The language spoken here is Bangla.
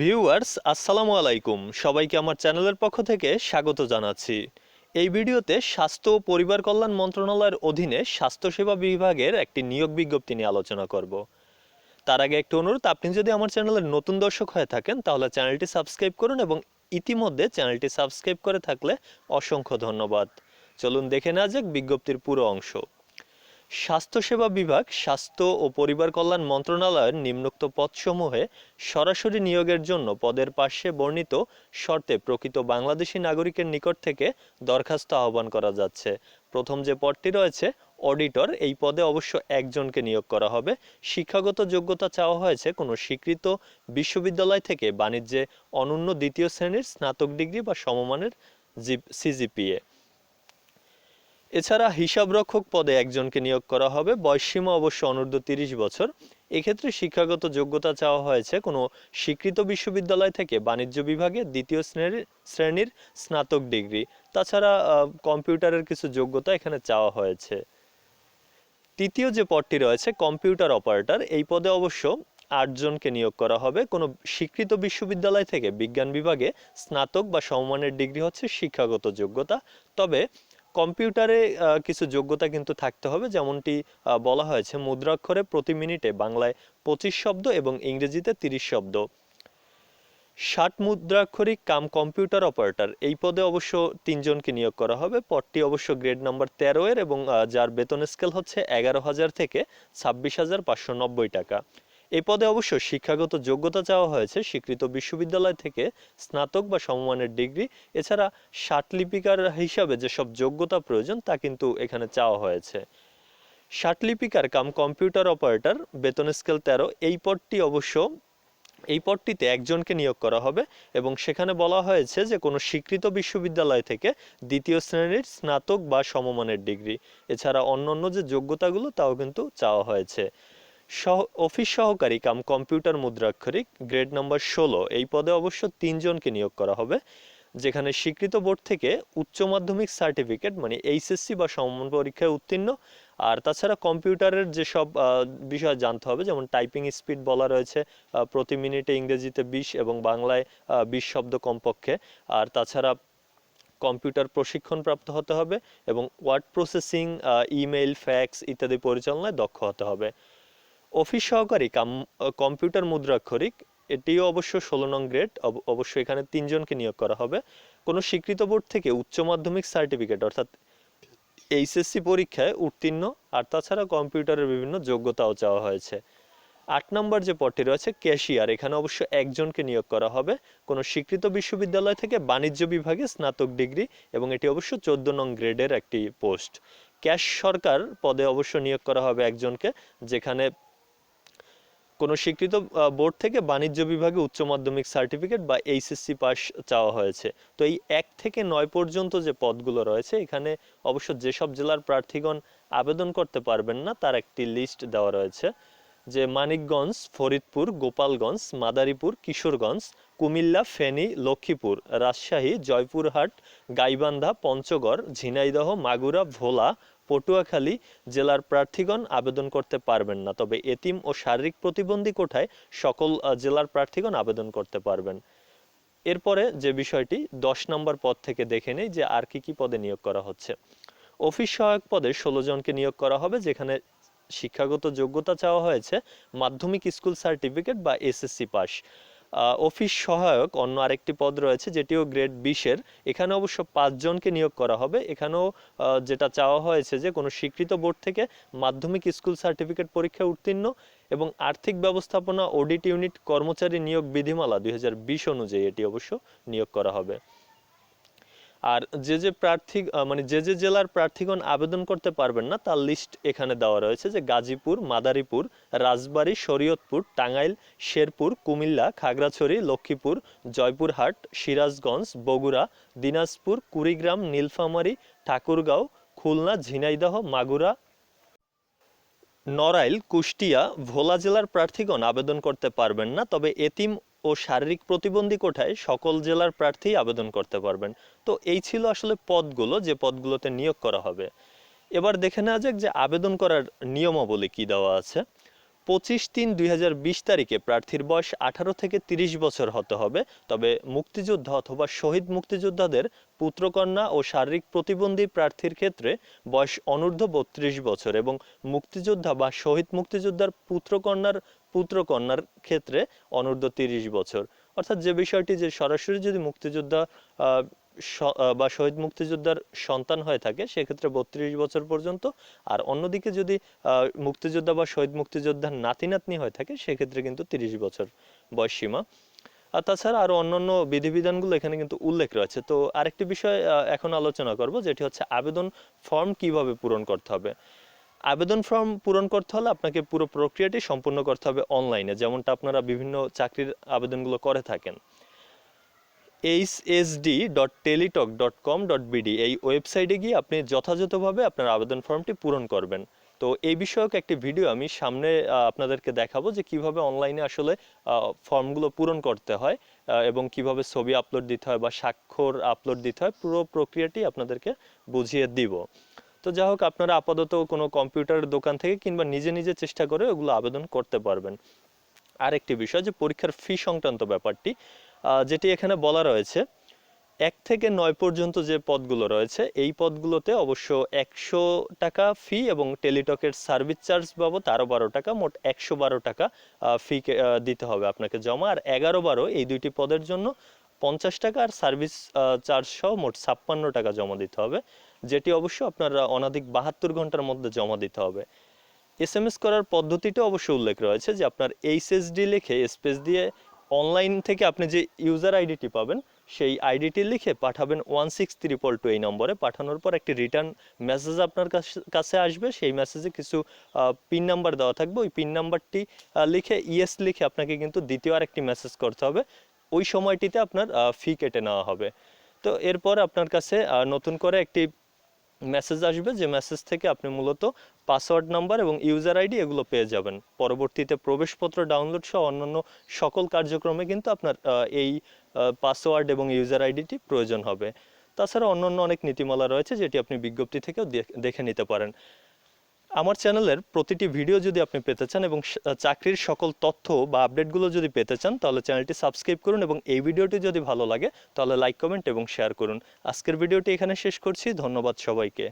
ভিউয়ার্স, আসসালামু আলাইকুম। সবাইকে আমার চ্যানেলের পক্ষ থেকে স্বাগত জানাচ্ছি। এই ভিডিওতে স্বাস্থ্য ও পরিবার কল্যাণ মন্ত্রণালয়ের অধীনে স্বাস্থ্যসেবা বিভাগের একটি নিয়োগ বিজ্ঞপ্তি নিয়ে আলোচনা করব। তার আগে একটি অনুরোধ, আপনি যদি আমার চ্যানেলের নতুন দর্শক হয়ে থাকেন, তাহলে চ্যানেলটি সাবস্ক্রাইব করুন এবং ইতিমধ্যে চ্যানেলটি সাবস্ক্রাইব করে থাকলে অসংখ্য ধন্যবাদ। চলুন দেখে নেওয়া যাক বিজ্ঞপ্তির পুরো অংশ। স্বাস্থ্যসেবা বিভাগ, স্বাস্থ্য ও পরিবার কল্যাণ মন্ত্রণালয়ের নিম্নোক্ত পদসমূহে সরাসরি নিয়োগের জন্য পদের পার্শ্বে বর্ণিত শর্তে প্রকৃত বাংলাদেশি নাগরিকের নিকট থেকে দরখাস্ত আহ্বান করা যাচ্ছে। প্রথম যে পদটি রয়েছে, অডিটর, এই পদে অবশ্য একজনকে নিয়োগ করা হবে। শিক্ষাগত যোগ্যতা চাওয়া হয়েছে কোনো স্বীকৃত বিশ্ববিদ্যালয় থেকে বাণিজ্যে অনন্য দ্বিতীয় শ্রেণির স্নাতক ডিগ্রি বা সমমানের জিপ সিজিপিএ। এছাড়া হিসাবরক্ষক পদে একজনকে নিয়োগ করা হবে। বয়সসীমা অবশ্য অনূর্ধ্ব তিরিশ বছর। এক্ষেত্রে শিক্ষাগত যোগ্যতা চাওয়া হয়েছে কোনো স্বীকৃত বিশ্ববিদ্যালয় থেকে বাণিজ্য বিভাগে দ্বিতীয় শ্রেণির শ্রেণির স্নাতক ডিগ্রি। তাছাড়া কম্পিউটারের কিছু যোগ্যতা এখানে চাওয়া হয়েছে। তৃতীয় যে পদটি রয়েছে, কম্পিউটার অপারেটর, এই পদে অবশ্য আটজনকে নিয়োগ করা হবে। কোনো স্বীকৃত বিশ্ববিদ্যালয় থেকে বিজ্ঞান বিভাগে স্নাতক বা সমমানের ডিগ্রি হচ্ছে শিক্ষাগত যোগ্যতা। তবে কম্পিউটারে কিছু যোগ্যতা কিন্তু থাকতে হবে। যেমনটি বলা হয়েছে, মুদ্রাক্ষরে প্রতি মিনিটে বাংলায় পঁচিশ শব্দ এবং ইংরেজিতে তিরিশ শব্দ। ষাট মুদ্রাক্ষরিক কাম কম্পিউটার অপারেটর। এই পদে অবশ্য তিনজনকে নিয়োগ করা হবে। পদটি অবশ্য গ্রেড নাম্বার তেরো এর এবং যার বেতন স্কেল হচ্ছে এগারো হাজার থেকে ছাব্বিশ হাজার পাঁচশো নব্বই টাকা। এই পদে অবশ্য শিক্ষাগত যোগ্যতা চাওয়া হয়েছে স্বীকৃত বিশ্ববিদ্যালয় থেকে স্নাতক বা সমমানের ডিগ্রি। এছাড়া লিপিকার হিসাবে যেসব যোগ্যতা প্রয়োজন তা কিন্তু এখানে চাওয়া হয়েছে। লিপিকার কাম কম্পিউটার অপারেটর, বেতন স্কেল তেরো। এই পদটি অবশ্য, এই পদটিতে একজনকে নিয়োগ করা হবে এবং সেখানে বলা হয়েছে যে কোনো স্বীকৃত বিশ্ববিদ্যালয় থেকে দ্বিতীয় শ্রেণির স্নাতক বা সমমানের ডিগ্রি। এছাড়া অন্যান্য যে যোগ্যতাগুলো, তাও কিন্তু চাওয়া হয়েছে। সহ, অফিস সহকারী কাম কম্পিউটার মুদ্রাক্ষরিক, গ্রেড নম্বর ষোলো। এই পদে অবশ্য তিনজনকে নিয়োগ করা হবে, যেখানে স্বীকৃত বোর্ড থেকে উচ্চ মাধ্যমিক সার্টিফিকেট মানে এইচএসসি বা সমমান পরীক্ষায় উত্তীর্ণ। আর তাছাড়া কম্পিউটারের যেসব বিষয় জানতে হবে, যেমন টাইপিং স্পিড বলা রয়েছে প্রতি মিনিটে ইংরেজিতে বিশ এবং বাংলায় বিশ শব্দ কমপক্ষে। আর তাছাড়া কম্পিউটার প্রশিক্ষণ প্রাপ্ত হতে হবে এবং ওয়ার্ড প্রসেসিং ইমেইল, ফ্যাক্স ইত্যাদি পরিচালনায় দক্ষ হতে হবে। অফিস সহকারী কাম কম্পিউটার মুদ্রাক্ষরিক, এটিও অবশ্য ষোলো নং গ্রেড অবশ্য এখানে তিনজনকে নিয়োগ করা হবে। কোনো স্বীকৃত বোর্ড থেকে উচ্চ মাধ্যমিক সার্টিফিকেট, অর্থাৎ এইচএসসি পরীক্ষায় উত্তীর্ণ, আর তাছাড়া কম্পিউটারের বিভিন্ন যোগ্যতাও চাওয়া হয়েছে। আট নম্বর যে পদটি রয়েছে, ক্যাশিয়ার, এখানে অবশ্য একজনকে নিয়োগ করা হবে। কোনো স্বীকৃত বিশ্ববিদ্যালয় থেকে বাণিজ্য বিভাগে স্নাতক ডিগ্রি, এবং এটি অবশ্য চোদ্দ নং গ্রেডের একটি পোস্ট। ক্যাশ সরকার পদে অবশ্য নিয়োগ করা হবে একজনকে, যেখানে কোনো স্বীকৃত বোর্ড থেকে বাণিজ্য বিভাগে উচ্চ মাধ্যমিক সার্টিফিকেট বা এইচএসসি পাস চাওয়া হয়েছে। তো এই এক থেকে নয় পর্যন্ত যে পদগুলো রয়েছে, এখানে অবশ্য যেসব জেলার প্রার্থীগণ আবেদন করতে পারবেন না, তার একটি লিস্ট দেওয়া রয়েছে। যে মানিকগঞ্জ, ফরিদপুর, গোপালগঞ্জ, মাদারীপুর, কিশোরগঞ্জ, কুমিল্লা, ফেনী, লক্ষ্মীপুর, রাজশাহী, জয়পুরহাট, গাইবান্ধা, পঞ্চগড়, ঝিনাইদহ, মাগুরা, ভোলা পটুয়াখালী জেলার প্রার্থীগণ আবেদন করতে পারবেন না। তবে এতিম ও শারীরিক প্রতিবন্ধী কোঠায় সকল জেলার প্রার্থীগণ আবেদন করতে পারবেন। এরপরে যে বিষয়টি, দশ নম্বর পদ থেকে দেখে নেই যে আর কি কি পদে নিয়োগ করা হচ্ছে। অফিস সহায়ক পদে ষোলো জনকে নিয়োগ করা হবে, যেখানে শিক্ষাগত যোগ্যতা চাওয়া হয়েছে, মাধ্যমিক স্কুল সার্টিফিকেট বা এসএসসি পাস অফিস সহায়ক, অন্য আরেকটি পদ রয়েছে, যেটিও গ্রেড বিশের। এখানে অবশ্য পাঁচজনকে নিয়োগ করা হবে। এখানেও যেটা চাওয়া হয়েছে যে কোনো স্বীকৃত বোর্ড থেকে মাধ্যমিক স্কুল সার্টিফিকেট পরীক্ষায় উত্তীর্ণ এবং আর্থিক ব্যবস্থাপনা, অডিট ইউনিট, কর্মচারী নিয়োগ বিধিমালা দুই হাজার বিশ অনুযায়ী এটি অবশ্য নিয়োগ করা হবে। আর যে যে প্রার্থী মানে যে যে জেলার প্রার্থীগণ আবেদন করতে পারবেন না, তার লিস্ট এখানে দেওয়া রয়েছে যে গাজীপুর, মাদারীপুর, রাজবাড়ী, শরীয়তপুর, টাঙ্গাইল, শেরপুর, কুমিল্লা, খাগড়াছড়ি, লক্ষ্মীপুর, জয়পুরহাট, সিরাজগঞ্জ, বগুড়া, দিনাজপুর, কুড়িগ্রাম, নীলফামারী, ঠাকুরগাঁও, খুলনা, ঝিনাইদহ, মাগুরা, নড়াইল, কুষ্টিয়া, ভোলা জেলার প্রার্থীগণ আবেদন করতে পারবেন না। তবে এতিম ও শারীরিক প্রতিবন্ধী কোঠায় সকল জেলার প্রার্থী আবেদন করতে পারবেন। তো এই ছিল আসলে পদগুলো, যে পদগুলোতে নিয়োগ করা হবে। এবার দেখে নেওয়া যাক যে আবেদন করার নিয়মাবলী কি দেওয়া আছে। পঁচিশ তিন দুই তারিখে প্রার্থীর বয়স আঠারো থেকে তিরিশ বছর হতে হবে। তবে মুক্তিযোদ্ধা অথবা শহীদ মুক্তিযোদ্ধাদের পুত্রকন্যা ও শারীরিক প্রতিবন্ধী প্রার্থীর ক্ষেত্রে বয়স অনূর্ধ্ব বত্রিশ বছর এবং মুক্তিযোদ্ধা বা শহীদ মুক্তিযোদ্ধার পুত্রকন্যার পুত্রকন্যার ক্ষেত্রে অনূর্ধ্ব তিরিশ বছর। অর্থাৎ যে বিষয়টি যে সরাসরি যদি মুক্তিযোদ্ধা বা শহীদ মুক্তিযোদ্ধার সন্তান হয়ে থাকে, সেক্ষেত্রে বত্রিশ বছর পর্যন্ত। আর অন্যদিকে যদি মুক্তিযোদ্ধা বা শহীদ মুক্তিযোদ্ধার নাতি নাতনি হয়ে থাকে, সেক্ষেত্রে কিন্তু তিরিশ বছর বয়স সীমা আর তাছাড়া আরও অন্যান্য বিধিবিধানগুলো এখানে কিন্তু উল্লেখ রয়েছে। তো আরেকটি বিষয় এখন আলোচনা করব, যেটি হচ্ছে আবেদন ফর্ম কীভাবে পূরণ করতে হবে। আবেদন ফর্ম পূরণ করতে হলে আপনাকে পুরো প্রক্রিয়াটি সম্পূর্ণ করতে হবে অনলাইনে, যেমনটা আপনারা বিভিন্ন চাকরির আবেদনগুলো করে থাকেন। HSD dot teletalk dot com dot BD এই ওয়েবসাইটে গিয়ে আপনি যথাযথভাবে আপনার আবেদন ফর্মটি পূরণ করবেন। তো এই বিষয়ক একটি ভিডিও আমি সামনে আপনাদেরকে দেখাবো যে কীভাবে অনলাইনে আসলে ফর্মগুলো পূরণ করতে হয় এবং কীভাবে ছবি আপলোড দিতে হয় বা স্বাক্ষর আপলোড দিতে হয়, পুরো প্রক্রিয়াটি আপনাদেরকে বুঝিয়ে দিব। তো যাই হোক, আপনারা আপাতত কোনো কম্পিউটার দোকান থেকে কিংবা নিজে নিজে চেষ্টা করে ওগুলো আবেদন করতে পারবেন। আরেকটি বিষয় যে পরীক্ষার ফি সংক্রান্ত ব্যাপারটি যেটি এখানে বলা রয়েছে, এক থেকে নয় পর্যন্ত যে পদগুলো রয়েছে, এই পদগুলোতে অবশ্য একশো টাকা ফি এবং টেলিটকের সার্ভিস চার্জ বাবদ আরও বারো টাকা, মোট একশো বারো টাকা ফি দিতে হবে আপনাকে জমা। আর এগারো বারো এই দুইটি পদের জন্য পঞ্চাশ টাকা আর সার্ভিস চার্জ সহ মোট ছাপ্পান্ন টাকা জমা দিতে হবে। যেটি অবশ্য আপনার অনাধিক বাহাত্তর ঘণ্টার মধ্যে জমা দিতে হবে। এস এম এস করার পদ্ধতিটা অবশ্য উল্লেখ রয়েছে যে আপনার এইচএসডি লিখে স্পেস দিয়ে অনলাইন থেকে আপনি যে ইউজার আইডিটি পাবেন, সেই আইডিটি লিখে পাঠাবেন ওয়ান সিক্স ত্রিপল টু এই নম্বরে। পাঠানোর পর একটি রিটার্ন মেসেজ আপনার কাছে- আসবে। সেই মেসেজে কিছু পিন নাম্বার দেওয়া থাকবে। ওই পিন নাম্বারটি লিখে ইয়েস লিখে আপনাকে কিন্তু দ্বিতীয় আরেকটি মেসেজ করতে হবে। ওই সময়টিতে আপনার ফি কেটে নেওয়া হবে। তো এরপর আপনার কাছে নতুন করে একটি মেসেজ আসবে যে মেসেজ থেকে আপনি মূলত পাসওয়ার্ড নাম্বার এবং ইউজার আইডি এগুলো পেয়ে যাবেন। পরবর্তীতে প্রবেশপত্র ডাউনলোড সহ অন্যান্য সকল কার্যক্রমে কিন্তু আপনার এই পাসওয়ার্ড এবং ইউজার আইডিটি প্রয়োজন হবে। তাছাড়া অন্যান্য অনেক নীতিমালা রয়েছে যেটি আপনি বিজ্ঞপ্তি থেকেও দেখ- নিতে পারেন। আমার চ্যানেলের প্রতিটি ভিডিও যদি আপনি পেতে চান এবং চাকরির সকল তথ্য বা আপডেটগুলো যদি পেতে চান, তাহলে চ্যানেলটি সাবস্ক্রাইব করুন এবং এই ভিডিওটি যদি ভালো লাগে, তাহলে লাইক, কমেন্ট এবং শেয়ার করুন। আজকের ভিডিওটি এখানে শেষ করছি। ধন্যবাদ সবাইকে।